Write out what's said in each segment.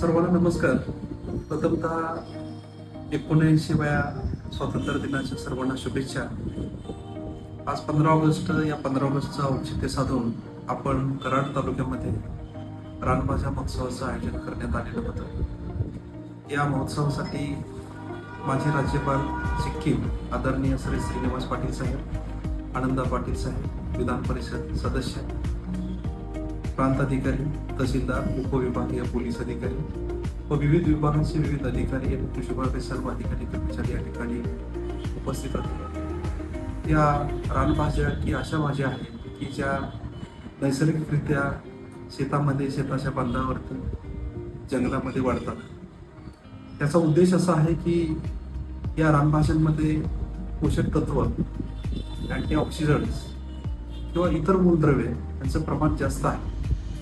सर्वांना नमस्कार. प्रथमतः एकोणऐंशीव्या स्वातंत्र्य दिनाच्या सर्वांना शुभेच्छा. आज पंधरा ऑगस्ट या पंधरा ऑगस्टचं औचित्य साधून आपण कराड तालुक्यामध्ये रानभाज्या महोत्सवाचं आयोजन करण्यात आलेलं होतं. या महोत्सवासाठी माजी राज्यपाल सिक्कीम आदरणीय श्री श्रीनिवास पाटील साहेब आनंदा पाटील साहेब विधान परिषद सदस्य प्रांताधिकारी तहसीलदार उपविभागीय पोलीस अधिकारी व विविध विभागांचे विविध अधिकारी आणि कृषी विभागाचे सर्व अधिकारी कर्मचारी या ठिकाणी उपस्थित होते. या रानभाज्या की अशा भाज्या आहेत की ज्या नैसर्गिकरित्या शेतामध्ये शेताच्या बांधावरती जंगलामध्ये वाढतात. त्याचा उद्देश असा आहे की या रानभाज्यांमध्ये पोषक तत्व ऑक्सिजन्स किंवा इतर मूलद्रव्ये यांचं प्रमाण जास्त आहे.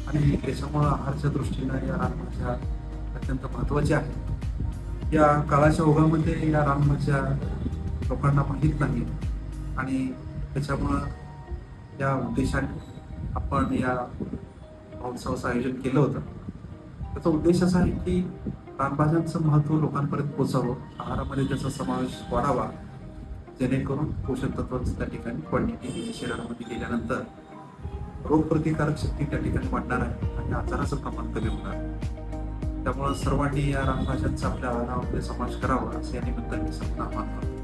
आणि त्याच्यामुळं आहारच्या दृष्टीनं या रानभाज्या अत्यंत महत्त्वाच्या आहेत या काळाच्या ओघामध्ये या रानभाज्या लोकांना माहीत नाही आणि त्याच्यामुळं या उद्देशाने आपण या महोत्सवाचं आयोजन केलं होतं. त्याचा उद्देश असा आहे की रानभाज्यांचं महत्त्व लोकांपर्यंत पोचावं आहारामध्ये त्याचा समावेश वाढावा जेणेकरून पोषक तत्वांचं त्या ठिकाणी क्वांटिटी शरीरामध्ये गेल्यानंतर रोगप्रतिकारक शक्ती त्या ठिकाणी वाढणार आहे आणि आजाराचं प्रमाण कमी होणार आहे. त्यामुळं सर्वांनी या रामभाषांचा आपल्या आहारामध्ये समावेश करावा असे या निमित्ताने सर्वांना आवाहन करतो.